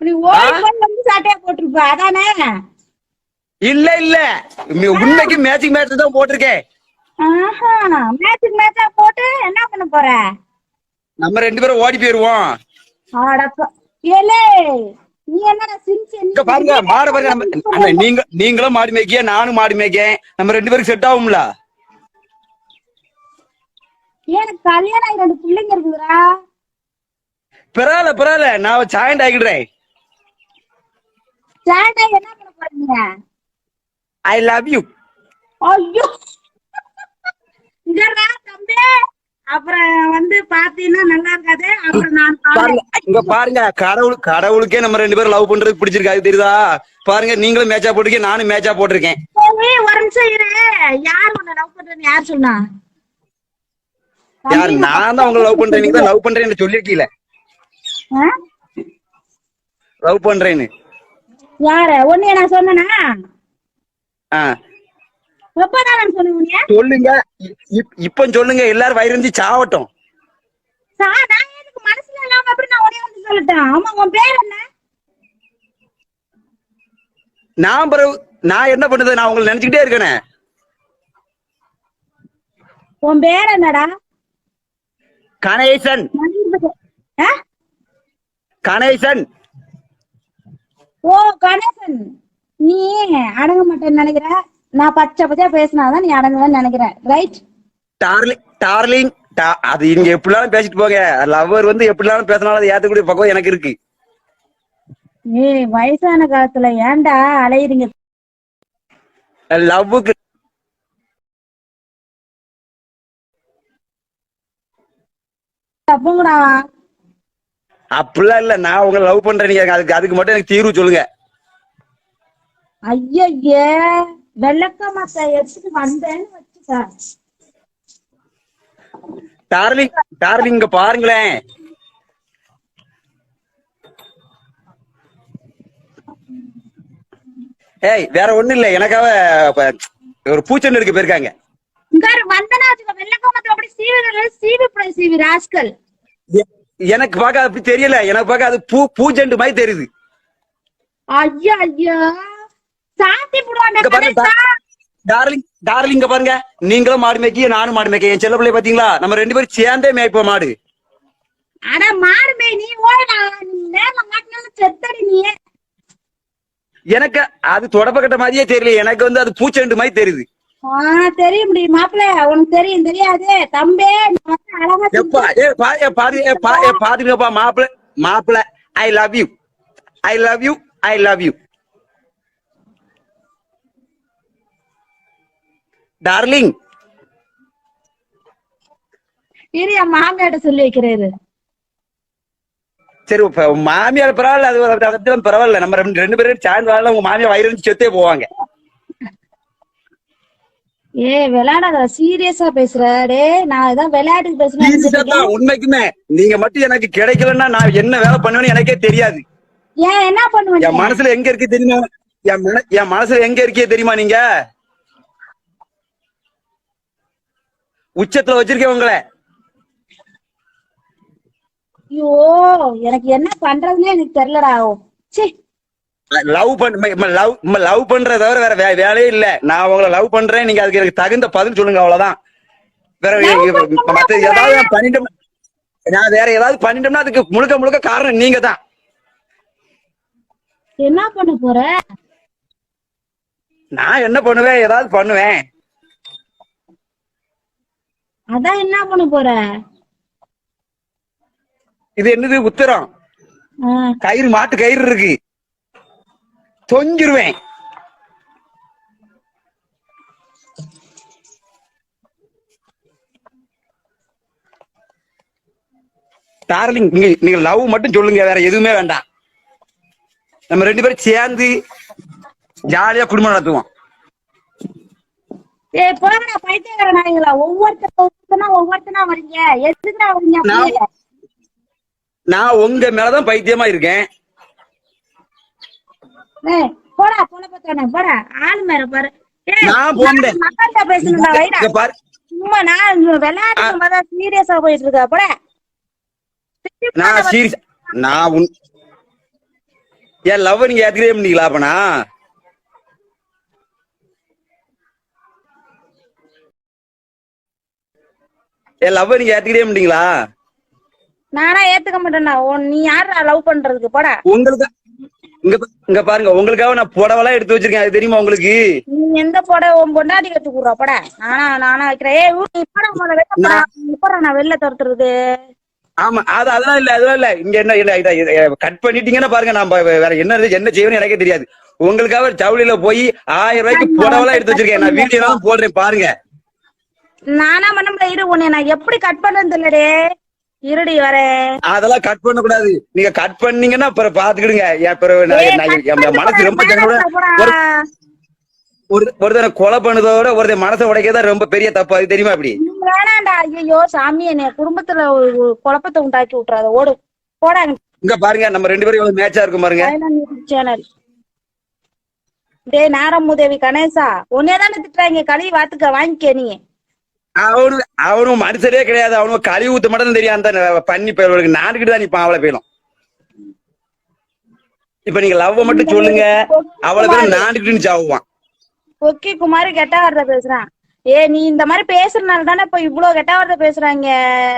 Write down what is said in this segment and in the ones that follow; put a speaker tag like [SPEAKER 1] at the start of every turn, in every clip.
[SPEAKER 1] நீ ஓடி சட்டையா போட்டிருப்ப அதானே?
[SPEAKER 2] இல்ல இல்ல. உண்மைக்கு மேட்சிங் மேட்ச் தான் போட்டிருக்கேன்
[SPEAKER 1] மேட்சுக்கு மேட்சா போட்டு என்ன பண்ண போற?
[SPEAKER 2] நம்ம ரெண்டு பேரும் ஓடி போயிருவோம்.
[SPEAKER 1] ஏலே நீ
[SPEAKER 2] இங்க பாருங்க மாடு பாருங்க நீங்க நீங்களும் மாடு மேய்க்கிய நானும் மாடு மேய்க்கேன். நம்ம ரெண்டு பேருக்கு செட் ஆகும்ல.
[SPEAKER 1] எனக்கு கல்யாணம் ரெண்டு பிள்ளைங்க இருக்குதுடா.
[SPEAKER 2] பரவாயில்ல பரவாயில்ல நான் ஜாயிண்ட் ஆகிடுறேன்
[SPEAKER 1] சேட்டை என்ன பண்ண போறீங்க?
[SPEAKER 2] ஐ லவ் யூ
[SPEAKER 1] ஐயோ. இங்கடா தம்பி. அப்புறம் வந்து பாத்தீங்கன்னா நல்லா இருக்காது. அப்புறம் நான்
[SPEAKER 2] பாருங்க இங்க பாருங்க. கடவுள் கடவுளுக்கே நம்ம ரெண்டு பேரும் லவ் பண்றது பிடிச்சிருக்காது தெரியுதா? பாருங்க நீங்களும் மேட்சா போட்டிருக்கீங்க நானும் மேட்சா போட்டிருக்கேன்.
[SPEAKER 1] ஒரு நிமிஷம் இரு. யார் உன்னை லவ் பண்றேன்னு யார் சொன்னா?
[SPEAKER 2] யார் நான் தான் உங்களை லவ் பண்றேன் நீங்க தான் லவ் பண்றேன்னு சொல்லிருக்கீல
[SPEAKER 1] ஆ?
[SPEAKER 2] லவ் பண்றேன்னு.
[SPEAKER 1] யாரு? ஒன்னு நான் சொன்னனா? எப்பதான்?
[SPEAKER 2] சொல்லுங்க. இப்- இப்ப சொல்லுங்க. எல்லாரும் வயிறு சாவட்டும்.
[SPEAKER 1] சா நான் எனக்கு மனசுல இல்லாம அப்படி நான் உடனே வந்து சொல்லிட்டேன்? ஆமா உன் பேர் என்ன?
[SPEAKER 2] நான் பிறகு நான் என்ன பண்ணுது? நான் உங்களை நினைச்சுக்கிட்டே இருக்கேனே.
[SPEAKER 1] உன் பேர் என்னடா?
[SPEAKER 2] கணேசன்? கணேசன்.
[SPEAKER 1] ஓ கணேசன். நீ அடங்க மாட்டேன்னு நினைக்கிற? நான் பச்சை பச்சையா பேசினாதான் நீ அடங்குவேன்னு நினைக்கிறேன் ரைட்
[SPEAKER 2] டார்லிங் டார்லிங் அது நீங்க எப்படிலாம் பேசிட்டு போங்க. லவ்வர் வந்து எப்படிலாம் பேசினாலும் அதை ஏத்துக்கூடிய பக்கம் எனக்கு இருக்கு.
[SPEAKER 1] ஏய் வயசான காலத்துல ஏன்டா அலையுறீங்க?
[SPEAKER 2] லவ்வுக்கு
[SPEAKER 1] தப்புங்கடா.
[SPEAKER 2] அப்படிலாம் இல்ல. நான் உங்களை லவ் பண்றேன். அதுக்கு அதுக்கு மட்டும் எனக்கு தீர்வு சொல்லுங்க.
[SPEAKER 1] ஐயய்யே வெள்ளக்க மத்த எடுத்துட்டு வந்தேன்னு வச்சுக்க
[SPEAKER 2] டார்லிங் டார்லிங் இங்க பாருங்களேன். ஏய் வேற ஒண்ணும் இல்ல. எனக்காக ஒரு பூச்செண்டு எடுக்க போயிருக்காங்க.
[SPEAKER 1] இங்க வந்தனா வச்சுக்க வெள்ளக்க மத்த அப்படி சீவி சீவி சீவி ராஸ்கல்.
[SPEAKER 2] எனக்கு பார்க்க அப்படி தெரியல. எனக்கு பார்க்க அது பூ பூச்செண்டு மாதிரி தெரியுது.
[SPEAKER 1] ஐயா ஐயா. சாத்தி
[SPEAKER 2] டார்லிங் டார்லிங் இங்க பாருங்க. நீங்களும் மாடு மேய்க்கிய நானும் மாடு மேய்க்க. என் செல்ல பிள்ளை பாத்தீங்களா? நம்ம ரெண்டு பேரும் சேர்ந்தே மேய்ப்போம் மாடு.
[SPEAKER 1] அட மாடு மேய் நீ செத்தடி
[SPEAKER 2] எனக்கு அது தொடப்பக்கட்ட மாதிரியே தெரியல. எனக்கு வந்து அது பூச்செண்டு மாதிரி தெரியுது.
[SPEAKER 1] ஆ தெரியும் முடியும் மாப்பிள்ள. உனக்கு தெரியும் தெரியாது. தம்பி அழகா
[SPEAKER 2] எப்பா ஏ பா ஏ பாரு ஏ பா ஏ பாத்துங்கப்பா மாப்பிள மாப்பிள I love you I love you I love you darling
[SPEAKER 1] இரு என் மாமியாட்ட சொல்லி வைக்கிறாரு.
[SPEAKER 2] சரி மாமியார் பரவாயில்ல அது அதெல்லாம் பரவாயில்ல. நம்ம ரெண்டு ரெண்டு பேரும் சேர்ந்து வாழலாம். உங்க மாமியார் வயிறு செத்தே போவாங்க.
[SPEAKER 1] ஏ விளையாடாத சீரியஸா பேசுற. டே நான் ஏதாவது விளையாட்டுக்கு பேசுறேன்
[SPEAKER 2] உண்மைக்குமே. நீங்க மட்டும் எனக்கு கிடைக்கலன்னா நான் என்ன வேலை பண்ணுவேன்னு எனக்கே தெரியாது.
[SPEAKER 1] ஏன் என்ன பண்ணுவ
[SPEAKER 2] என் மனசுல எங்க இருக்கு தெரியுமா? என் மன என் மனசுல எங்க இருக்கே தெரியுமா நீங்க? உச்சத்துல வச்சிருக்கேன் உங்களை.
[SPEAKER 1] ஐயோ எனக்கு என்ன பண்றதுன்னே எனக்கு தெரியலடா. ச்சே.
[SPEAKER 2] லவ் பண்ண லவ் லவ் பண்றத தவிர வேற வேலையே இல்ல. நான் உங்களை லவ் பண்றேன். நீங்க அதுக்கு எனக்கு தகுந்த பதில் சொல்லுங்க அவ்வளவுதான். வேற மத்த ஏதாவது பண்ணிட்டோம் நான் வேற ஏதாவது பண்ணிட்டோம்னா அதுக்கு முழுக்க முழுக்க காரணம் நீங்க தான்
[SPEAKER 1] என்ன பண்ண போற?
[SPEAKER 2] நான் என்ன பண்ணுவேன்? ஏதாவது பண்ணுவேன்.
[SPEAKER 1] அதான் என்ன பண்ண போற?
[SPEAKER 2] இது என்னது? உத்தரம். கயிறு மாட்டு கயிறு இருக்கு. தொங்கிருவேன். டார்லிங் நீங்க நீங்க லவ் மட்டும் சொல்லுங்க வேற எதுவுமே வேண்டாம். நம்ம ரெண்டு பேரும் சேர்ந்து ஜாலியா குடும்பம் நடத்துவோம்? நான் உங்க மேலதான் பைத்தியமா இருக்கேன்.
[SPEAKER 1] ஏய் போடா போல பத்தானே போடா ஆளு மேல பாரு. ஏய்,
[SPEAKER 2] நான் போண்டேன்.
[SPEAKER 1] நான் மக்கள்கிட்ட பேசணும்டா வைடா
[SPEAKER 2] இங்க பாரு.
[SPEAKER 1] சும்மா நான் விளையாட்டு பார்த்தா சீரியஸா போயிட்டு இருக்கா போட.
[SPEAKER 2] நான் சீரியஸ் நான் உன் என் லவ் நீங்க அப்பனா? என் லவ் நீங்க ஏத்துக்கவே முடியுங்களா
[SPEAKER 1] நானா ஏத்துக்க மாட்டேன்னா நீ யாரா லவ் பண்றதுக்கு? போடா.
[SPEAKER 2] உங்களுக்கு இங்க இங்க பாருங்க உங்களுக்காக நான் புடவெல்லாம் எடுத்து வச்சிருக்கேன். அது தெரியுமா உங்களுக்கு?
[SPEAKER 1] நீ எந்த போட உன் பொண்டாட்டி கத்து கூடுறா போடா. நானா நானா வைக்கிறேன். ஏய் ஊ, நீ போடா முதல்ல வெளில போடா. இப்ப நான் வெளில துரத்துறது.
[SPEAKER 2] ஆமா அது அதெல்லாம் இல்ல அதெல்லாம் இல்ல. இங்க என்ன இல்ல கட் பண்ணிட்டீங்கன்னா பாருங்க நான் வேற என்ன என்ன செய்வேன்னு எனக்கே தெரியாது. உங்களுக்காக ஜவுளியில போய் ஆயிரம் ரூபாய்க்கு புடவெல்லாம் எடுத்து வச்சிருக்கேன். நான் வீடியோ போடுறேன் பாருங்க.
[SPEAKER 1] நானா பண்ண முடியல. இரு உன்னை நான் எப்படி கட் பண்றது இல்லடே இருடி வரேன்
[SPEAKER 2] அதெல்லாம் கட் பண்ண கூடாது நீங்க கட் பண்ணீங்கன்னா அப்புறம் பாத்துக்கிடுங்க என் பிறகு மனசு ரொம்ப. ஒரு ஒரு ஒருத்தனை கொலை பண்ணதோட ஒருத்தன் மனசை உடைக்கதான் ரொம்ப பெரிய தப்பு. அது தெரியுமா அப்படி
[SPEAKER 1] வேணாண்டா. ஐயோ சாமி என்னைய குடும்பத்துல குழப்பத்தை உண்டாக்கி விட்டுறாத. ஓடு. போடா.
[SPEAKER 2] இங்க பாருங்க நம்ம ரெண்டு பேரும் எவ்வளவு மேட்சா இருக்கும் பாருங்க.
[SPEAKER 1] சேனல் டேய் நாரமுதேவி கணேசா. உன்னையதானே திட்டுறாங்க. கழுவி வாத்துக்க வாங்கிக்க நீ.
[SPEAKER 2] அவனு அவனும் மனுஷரே கிடையாது. அவனும் கழிவு ஊத்த மட்டும் தெரியும். அந்த பண்ணி போயிருக்கு நாடுகிட்டு தான் நிப்பான் அவளை போயிடும். இப்ப நீங்க லவ் மட்டும் சொல்லுங்க. அவளை பேரும் நாண்டுகிட்டு சாவுவான்
[SPEAKER 1] பொக்கி குமாரி கெட்ட வார்த்தை பேசுறான். ஏ நீ இந்த மாதிரி பேசுறதுனால தானே இப்ப இவ்வளவு கெட்ட வார்த்தை பேசுறாங்க?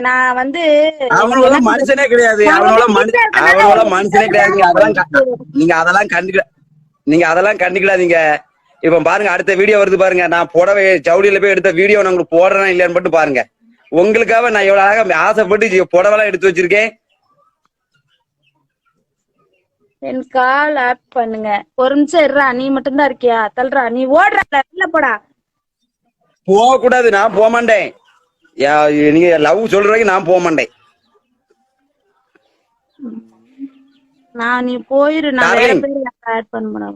[SPEAKER 1] நான் வந்து
[SPEAKER 2] அவனோட மனுஷனே கிடையாது. அவனோட அவனோட மனுஷனே கிடையாது. அதெல்லாம் நீங்க அதெல்லாம் கண்டுக்க நீங்க அதெல்லாம் கண்டுக்கிடாதீங்க இப்ப பாருங்க அடுத்த வீடியோ வருது பாருங்க. நான் புடவை ஜவுளியில போய் எடுத்த வீடியோ நான் உங்களுக்கு போடுறேன் இல்லையான்னு மட்டும் பாருங்க. உங்களுக்காக நான் எவ்வளவு அழகா ஆசைப்பட்டு புடவெல்லாம் எடுத்து வச்சிருக்கேன்.
[SPEAKER 1] என் கால் ஆட் பண்ணுங்க. ஒரு நிமிஷம் இருடா நீ மட்டும்தான் இருக்கியா? தள்ளுறா நீ ஓடுற வெளில போடா.
[SPEAKER 2] போக கூடாது நான் போக மாட்டேன். நீங்க லவ் சொல்ற வரைக்கும் நான் போக மாட்டேன்.
[SPEAKER 1] நான் நீ போயிரு நான் ஆட் பண்ண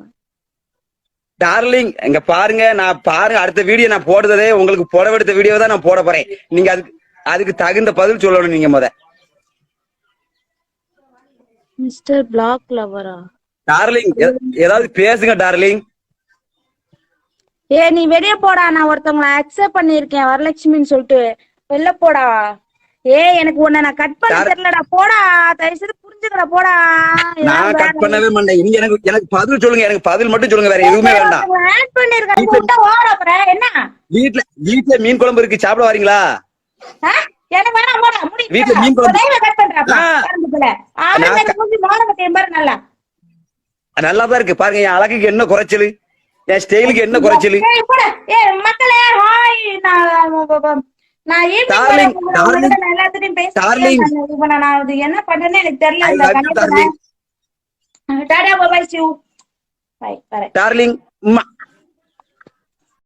[SPEAKER 2] டார்லிங் இங்க பாருங்க நான் பாருங்க அடுத்த வீடியோ நான் போடுறதே உங்களுக்கு புடவை எடுத்த வீடியோ தான் நான் போட போறேன். நீங்க அதுக்கு அதுக்கு தகுந்த பதில் சொல்லணும் நீங்க முத.
[SPEAKER 1] மிஸ்டர் பிளாக் லவரா
[SPEAKER 2] டார்லிங் ஏதாவது பேசுங்க டார்லிங்
[SPEAKER 1] ஏ நீ வெளிய போடா நான் ஒருத்தவங்கள அக்செப்ட் பண்ணிருக்கேன் வரலட்சுமின்னு சொல்லிட்டு. வெளில போடா. ஏ எனக்கு உன்னை நான் கட் பண்ண தெரியலடா போடா தயவு செய்து புரிஞ்சுக்கடா போடா.
[SPEAKER 2] நான் கட் பண்ணவே மாட்டேன். நீங்க எனக்கு எனக்கு பதில் சொல்லுங்க எனக்கு பதில் மட்டும் சொல்லுங்க வேற எதுவுமே வேண்டாம்.
[SPEAKER 1] ஆட் பண்ணிருக்கேன் விட்டா ஓட அப்புறம் என்ன?
[SPEAKER 2] வீட்ல வீட்ல மீன் குழம்பு இருக்கு சாப்பிட வரீங்களா?
[SPEAKER 1] எனக்கு வேணாம் போடா முடி
[SPEAKER 2] வீட்ல மீன் குழம்பு-
[SPEAKER 1] கட் நல்லா
[SPEAKER 2] நல்லா. தான் இருக்கு. பாருங்க என் அழகுக்கு என்ன குறைச்சல்? என் ஸ்டைலுக்கு என்ன குறைச்சல்?
[SPEAKER 1] மக்களே ஹாய் நான் என்ன பண்றேன்னு எனக்கு தெரியல. டாடா சிவ் பாய் வரேன்.
[SPEAKER 2] டார்லிங்